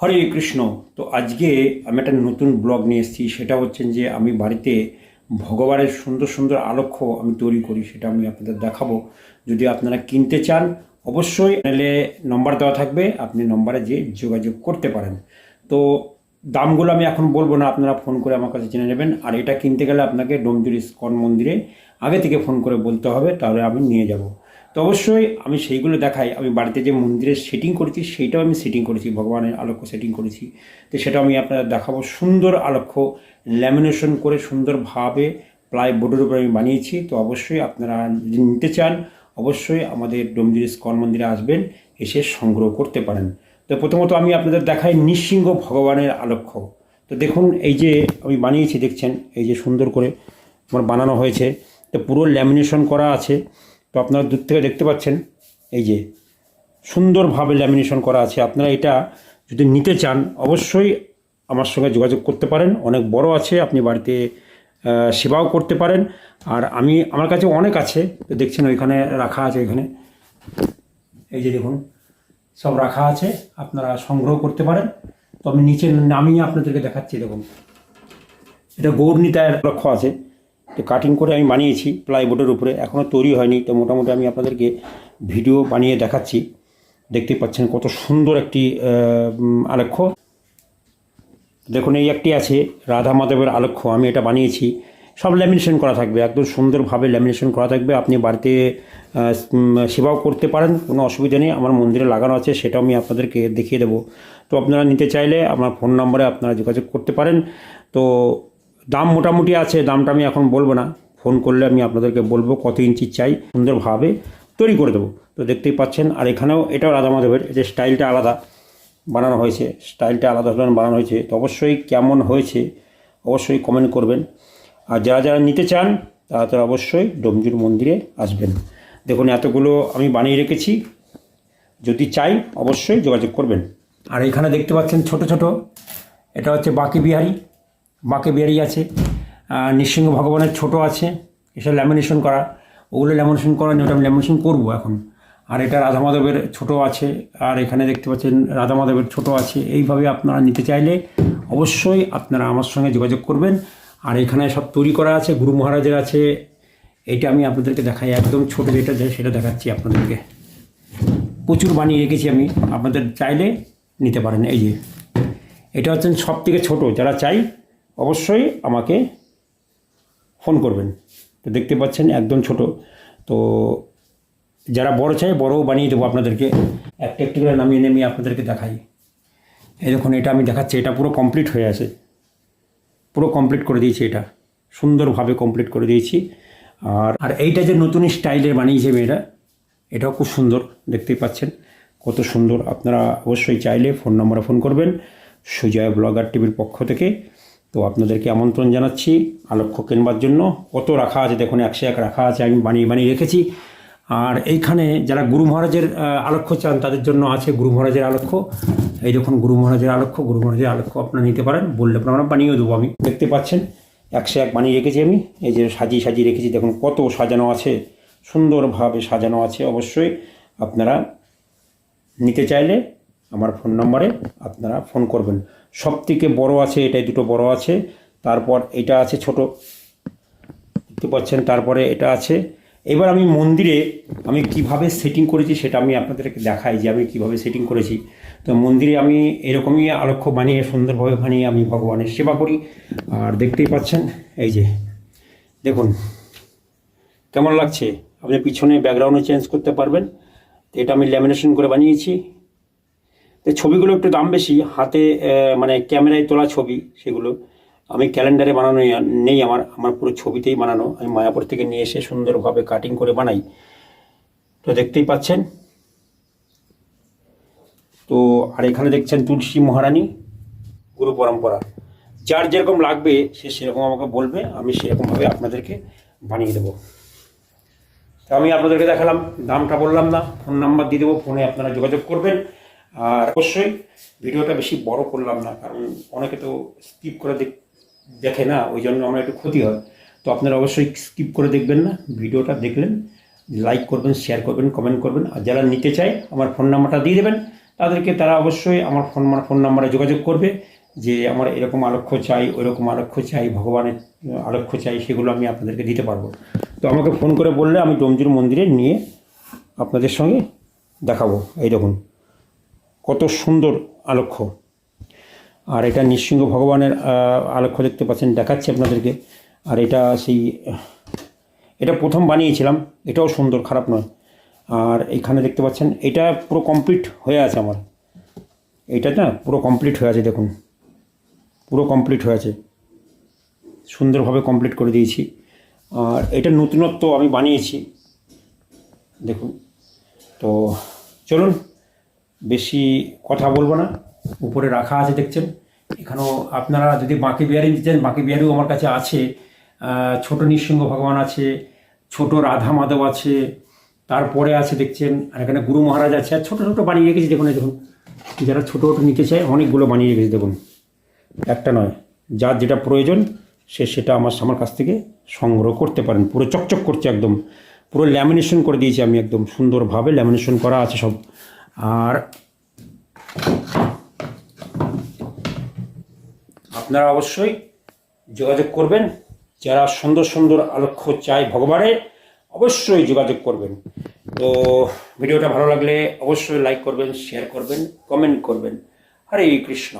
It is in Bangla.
হরে কৃষ্ণ। তো আজকে আমি একটা নতুন ব্লগ নিয়ে এসেছি। সেটা হচ্ছে যে আমি বাড়িতে ভগবানের সুন্দর সুন্দর আলক্ষ্য আমি তৈরি করি, সেটা আমি আপনাদের দেখাবো। যদি আপনারা কিনতে চান, অবশ্যই চ্যানেলে নম্বর দেওয়া থাকবে, আপনি নম্বরে যে যোগাযোগ করতে পারেন। তো দামগুলো আমি এখন বলব না, আপনারা ফোন করে আমার কাছে জেনে নেবেন। আর এটা কিনতে গেলে আপনাকে ডোমজুর ইস্কন মন্দিরে আগে থেকে ফোন করে বলতে হবে, তাহলে আমি নিয়ে যাব। তো অবশ্যই আমি সেইগুলো দেখাই। আমি বাড়িতে যে মন্দিরের সেটিং করেছি, সেইটাও আমি সেটিং করেছি, ভগবানের আলোক্য সেটিং করেছি। তো সেটা আমি আপনারা দেখাবো। সুন্দর আলক্ষ্য ল্যামিনেশন করে সুন্দরভাবে প্লাই বোর্ডের উপরে আমি বানিয়েছি। তো অবশ্যই আপনারা যদি নিতে চান, অবশ্যই আমাদের ডোমজুর ইস্কন মন্দিরে আসবেন, এসে সংগ্রহ করতে পারেন। তো প্রথমত আমি আপনাদের দেখাই নৃসিংহ ভগবানের আলক্ষ্য তো দেখুন, এই যে আমি বানিয়েছি, দেখছেন? এই যে সুন্দর করে আমার বানানো হয়েছে। তো পুরো ল্যামিনেশন করা আছে। তো আপনারা দূর থেকে দেখতে পাচ্ছেন, এই যে সুন্দরভাবে ল্যামিনেশন করা আছে। আপনারা এটা যদি নিতে চান, অবশ্যই আমার সঙ্গে যোগাযোগ করতে পারেন। অনেক বড় আছে, আপনি বাড়িতে সেবাও করতে পারেন। আর আমি, আমার কাছে অনেক আছে। তো দেখছেন ওইখানে রাখা আছে ওইখানে এই যে দেখুন, সব রাখা আছে। আপনারা সংগ্রহ করতে পারেন। তো আমি নিচে নামিয়ে আপনাদেরকে দেখাচ্ছি, দেখুন। এটা গৌরনীতায়ের লক্ষ্য আছে। তো কাটিং করে আমি বানিয়েছি প্লাইবোর্ডের উপরে। এখনও তৈরি হয়নি, তো মোটামুটি আমি আপনাদেরকে ভিডিও বানিয়ে দেখাচ্ছি। দেখতে পাচ্ছেন কত সুন্দর একটি আলেখ্য। দেখুন, এই একটি আছে রাধা মাধবের আলক্ষ্য আমি এটা বানিয়েছি। সব ল্যামিনেশন করা থাকবে, একদম সুন্দরভাবে ল্যামিনেশন করা থাকবে। আপনি বাড়িতে সেবাও করতে পারেন, কোনো অসুবিধা নেই। আমার মন্দিরে লাগানো আছে সেটা আমি আপনাদেরকে দেখিয়ে দেবো। তো আপনারা নিতে চাইলে, আমার ফোন নম্বরে আপনারা যোগাযোগ করতে পারেন। তো দাম মোটামুটি আছে, দামটা আমি এখন বলব না। ফোন করলে আমি আপনাদেরকে বলব কত ইঞ্চি চাই, সুন্দরভাবে তৈরি করে দেবো। তো দেখতেই পাচ্ছেন, আর এখানেও এটাও রাধা মাধবের যে স্টাইলটা আলাদা বানানো হয়েছে, স্টাইলটা আলাদা ধরনের বানানো হয়েছে। তো অবশ্যই কেমন হয়েছে, অবশ্যই কমেন্ট করবেন। আর যারা যারা নিতে চান, তারা তারা অবশ্যই ডোমজুর মন্দিরে আসবেন। দেখুন, এতগুলো আমি বানিয়ে রেখেছি। যদি চাই, অবশ্যই যোগাযোগ করবেন। আর এখানে দেখতে পাচ্ছেন ছোট ছোট, এটা হচ্ছে বাকি বিহারি। বাকি বিহারি আছে। নৃসিংহ ভগবানের ছোট আছে এসব ল্যামিনেশন করা। ওগুলো ল্যামিনেশন করা নেই, ওটা আমি ল্যামিনেশন করব এখন। আর এটা রাধা মাধবের ছোটো আছে, আর এখানে দেখতে পাচ্ছেন রাধা মাধবের ছোটো আছে। এইভাবে আপনারা নিতে চাইলে অবশ্যই আপনারা আমার সঙ্গে যোগাযোগ করবেন। আর এখানে সব তৈরি করা আছে, গুরু মহারাজের আছে। এটা আমি আপনাদেরকে দেখাই, একদম ছোটো যেটা যায় সেটা দেখাচ্ছি আপনাদেরকে। প্রচুর বানিয়ে রেখেছি আমি, আপনাদের চাইলে নিতে পারেন। এই যে, এটা হচ্ছেন সব থেকে ছোটো, যারা চাই অবশ্যই আমাকে ফোন করবেন। তো দেখতে পাচ্ছেন একদম ছোট। তো যারা বড় চাই বড়ও বানিয়ে দেবো আপনাদেরকে। একটা একটু করে নামিয়ে নামিয়ে আপনাদেরকে দেখাই। এই দেখুন, এটা আমি দেখাচ্ছি। এটা পুরো কমপ্লিট হয়ে আছে। পুরো কমপ্লিট করে দিয়েছি এটা। সুন্দরভাবে কমপ্লিট করে দিয়েছি। আর আর এইটা যে নতুন স্টাইলের বানিয়েছে মেয়েরা, এটাও খুব সুন্দর। দেখতেই পাচ্ছেন কত সুন্দর। আপনারা অবশ্যই চাইলে ফোন নম্বরে ফোন করবেন। সুজয় ব্লগার টিভির পক্ষ থেকে। তো আপনাদেরকে আমন্ত্রণ জানাচ্ছি আলক্ষ্য কেনবার জন্য। কত রাখা আছে দেখুন, একশো এক রাখা আছে, আমি বানিয়ে বানিয়ে রেখেছি। আর এইখানে যারা গুরু মহারাজের আলক্ষ্য চান, তাদের জন্য আছে গুরু মহারাজের আলক্ষ্য। এই দেখুন, গুরু মহারাজের আলক্ষ্য, গুরু মহারাজের আলক্ষ্য আপনারা নিতে পারেন। বললে আপনারা বানিয়েও দেবো, আমি দেখতে পাচ্ছেন, একশো এক বানিয়ে রেখেছি আমি। এই যে সাজিয়ে সাজিয়ে রেখেছি, দেখুন কত সাজানো আছে, সুন্দরভাবে সাজানো আছে। অবশ্যই আপনারা নিতে চাইলে আমার ফোন নম্বরে আপনারা ফোন করবেন। সব থেকে বড়ো আছে, এটাই দুটো বড় আছে। তারপর এটা আছে ছোট। দেখতে পাচ্ছেন, তারপরে এটা আছে। এবার আমি মন্দিরে আমি কীভাবে সেটিং করেছি সেটা আমি আপনাদেরকে দেখাই যে আমি কীভাবে সেটিং করেছি। তো মন্দিরে আমি এরকমই আলক্ষ্য বানিয়ে, সুন্দরভাবে বানিয়ে আমি ভগবানের সেবা করি। আর দেখতেই পাচ্ছেন, এই যে, দেখুন, কেমন লাগছে? আপনি পিছনে ব্যাকগ্রাউন্ডে চেঞ্জ করতে পারবেন। এটা আমি ল্যামিনেশন করে বানিয়েছি। ছবিগুলো একটু দাম বেশি, হাতে মানে ক্যামেরায় তোলা ছবি সেগুলো। আমি ক্যালেন্ডারে বানানো নেই আমার আমার পুরো ছবিতেই বানানো। আমি মায়াপুর থেকে নিয়ে এসে সুন্দরভাবে কাটিং করে বানাই। তো দেখতেই পাচ্ছেন। তো আর এখানে দেখছেন তুলসী মহারানী, গুরু পরম্পরা। যার যেরকম লাগবে, সে সেরকম আমাকে বলবে, আমি সেরকমভাবে আপনাদেরকে বানিয়ে দেবো। তো আমি আপনাদেরকে দেখালাম, দামটা বললাম না ফোন নাম্বার দিয়ে দেবো ফোনে আপনারা যোগাযোগ করবেন। আর অবশ্যই ভিডিওটা বেশি বড় করলাম না, কারণ অনেকে তো স্কিপ করে দেখ না, ওই জন্য আমার একটু ক্ষতি হয়। তো আপনারা অবশ্যই স্কিপ করে দেখবেন না, ভিডিওটা দেখলেন লাইক করবেন শেয়ার করবেন কমেন্ট করবেন। আর যারা নিতে চায়, আমার ফোন নাম্বারটা দিয়ে দেবেন। তাদেরকে তারা অবশ্যই আমার ফোন ফোন নাম্বারে যোগাযোগ করবে যে আমার এরকম আলক্ষ্য চাই, ওইরকম আলক্ষ্য চাই, ভগবানের আলক্ষ্য চাই, সেগুলো আমি আপনাদেরকে দিতে পারব। তো আমাকে ফোন করে বললে আমি ডোমজুর মন্দিরে নিয়ে আপনাদের সঙ্গে দেখাবো, এই দেখুন। কত সুন্দর আলক্ষ্য আর এটা নৃসিংহ ভগবানের আলক্ষ্য দেখতে পাচ্ছেন, দেখাচ্ছি আপনাদেরকে। আর এটা সেই, এটা প্রথম বানিয়েছিলাম, এটাও সুন্দর, খারাপ নয়। আর এখানে দেখতে পাচ্ছেন, এটা পুরো কমপ্লিট হয়ে আছে আমার। এটা না পুরো কমপ্লিট হয়ে আছে, দেখুন। পুরো কমপ্লিট হয়ে আছে। সুন্দরভাবে কমপ্লিট করে দিয়েছি। আর এটা নতুনত্ব আমি বানিয়েছি। দেখুন। তো চলুন বেশি কথা বলব না। উপরে রাখা আছে দেখছেন। এখানেও আপনারা যদি বাঁকে বিহারি নিতে চান, বাঁকে বিহারিও আমার কাছে আছে। ছোট নৃসিংহ ভগবান আছে, ছোট রাধা মাধব আছে, তারপরে আছে দেখছেন, আর এখানে গুরু মহারাজ আছে। আর ছোটো ছোটো বানিয়ে রেখেছি, দেখুন দেখুন। যারা ছোটো ছোটো নিতে চায়, অনেকগুলো বানিয়ে রেখেছি, দেখুন। একটা নয়, যার যেটা প্রয়োজন, সে সেটা আমার আমার কাছ থেকে সংগ্রহ করতে পারেন। পুরো চকচক করছে একদম। পুরো ল্যামিনেশন করে দিয়েছি আমি একদম। সুন্দরভাবে ল্যামিনেশন করা আছে সব। আর আপনারা অবশ্যই যোগাযোগ করবেন। যারা সুন্দর সুন্দর আলক্ষ্য চায় ভগবানের, অবশ্যই যোগাযোগ করবেন। তো ভিডিওটা ভালো লাগলে অবশ্যই লাইক করবেন শেয়ার করবেন কমেন্ট করবেন। হরে কৃষ্ণ।